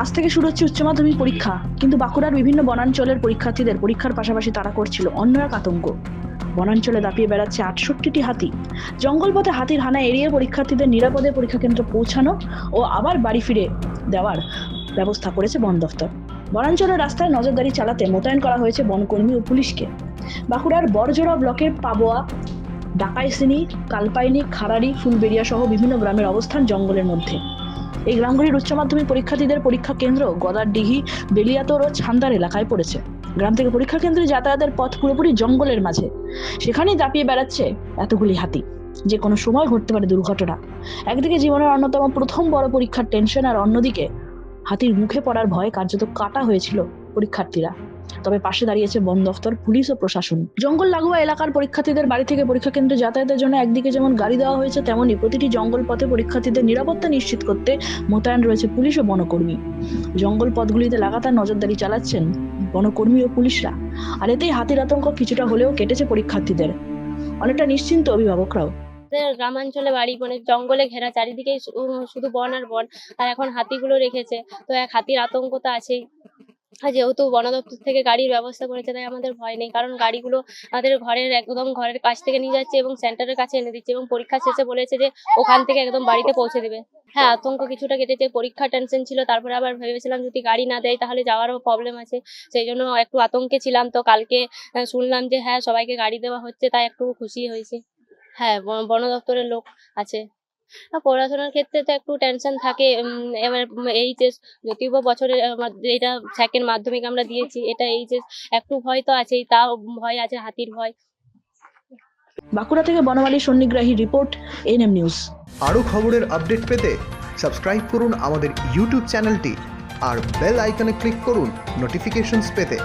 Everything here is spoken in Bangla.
আজ থেকে শুরু হচ্ছে উচ্চ মাধ্যমিক পরীক্ষা। কিন্তু বাঁকুড়ার বিভিন্ন বনাঞ্চলের পরীক্ষার্থীদের পরীক্ষার পাশাপাশি তারা করছিল অন্য এক আতঙ্ক। বনাঞ্চলে দাপিয়ে বেড়াচ্ছে আটষট্টিটি হাতি। জঙ্গল পথে হাতির হানা এড়িয়ে পরীক্ষার্থীদের নিরাপদে পরীক্ষা কেন্দ্র পৌঁছানো ও আবার বাড়ি ফিরে দেওয়ার ব্যবস্থা করেছে বন দফতর। বনাঞ্চলের রাস্তায় নজরদারি চালাতে মোতায়েন করা হয়েছে বনকর্মী ও পুলিশকে। বাঁকুড়ার বড়জোড়া ব্লকের পাবোয়া, ডাকাইসিনি, কালপাইনি, খারারি ফুলবেড়িয়া সহ বিভিন্ন গ্রামের অবস্থান জঙ্গলের মধ্যে। এই গ্রামগুলির উচ্চ মাধ্যমিক পরীক্ষার্থীদের পরীক্ষা কেন্দ্র গদারডিঘি বেলিয়াতোর ও ছান্দার এলাকায় পড়েছে। গ্রাম থেকে পরীক্ষা কেন্দ্রে যাতায়াতের পথ পুরোপুরি জঙ্গলের মাঝে। সেখানেই দাপিয়ে বেড়াচ্ছে এতগুলি হাতি। যে কোনো সময় ঘটতে পারে দুর্ঘটনা। একদিকে জীবনের অন্যতম প্রথম বড় পরীক্ষার টেনশন আর অন্যদিকে হাতির মুখে পড়ার ভয়ে কার্যত কাটা হয়েছিল পরীক্ষার্থীরা। তবে পাশে দাঁড়িয়েছে বন দফতর, পুলিশ ও প্রশাসন। জঙ্গল লাগোয়া এলাকার পরীক্ষার্থীদের বাড়ি থেকে পরীক্ষা কেন্দ্রে যাতায়াতের জন্য একদিকে যেমন গাড়ি দেওয়া হয়েছে, তেমনি প্রতিটি জঙ্গল পথে পরীক্ষার্থীদের নিরাপত্তা নিশ্চিত করতে মোতায়েন রয়েছে পুলিশ ও বনকর্মী। জঙ্গল পথগুলিতে লাগাতার নজরদারি চালাচ্ছেন বনকর্মী ও পুলিশরা। আর এতেই হাতির আতঙ্ক কিছুটা হলেও কেটেছে পরীক্ষার্থীদের। অনেকটা নিশ্চিন্ত অভিভাবকরাও। গ্রামাঞ্চলে বাড়ি মানে জঙ্গলে ঘেরা চারিদিকে শুধু বন আর বন। আর এখন হাতিগুলো রেখেছে। তো এক হাতির আতঙ্ক তো আছেই। যেহেতু বন দপ্তর থেকে গাড়ির ব্যবস্থা করেছে, তাই আমাদের ভয় নেই। কারণ গাড়িগুলো আমাদের ঘরের, একদম ঘরের কাছ থেকে নিয়ে যাচ্ছে এবং সেন্টারের কাছে এনে দিচ্ছে এবং পরীক্ষা শেষে বলেছে যে ওখান থেকে একদম বাড়িতে পৌঁছে দেবে। হ্যাঁ আতঙ্ক কিছুটা কেটেছে, পরীক্ষা টেনশন ছিল, তারপরে আবার ভেবেছিলাম যদি গাড়ি না দেয় তাহলে যাওয়ারও প্রবলেম আছে। সেই জন্য একটু আতঙ্কে ছিলাম তো কালকে শুনলাম যে হ্যাঁ সবাইকে গাড়ি দেওয়া হচ্ছে, তাই একটু খুশি হয়েছে। হ্যাঁ বন দপ্তরের লোক আছে। পড়াশোনার ক্ষেত্রে তো একটু টেনশন থাকে উম, এবার এইচএস যদিও বা বছরে এটা সেকেন্ড মাধ্যমিক আমরা দিয়েছি এটা এইচএস একটু ভয় তো আছেই তাও ভয় আছে হাতির ভয়। বাঁকুড়া থেকে Banamali Sannigrahi report N M news. আরও খবরের আপডেট পেতে সাবস্ক্রাইব করুন আমাদের ইউটিউব চ্যানেলটি আর বেল আইকনে ক্লিক করুন নোটিফিকেশনস পেতে।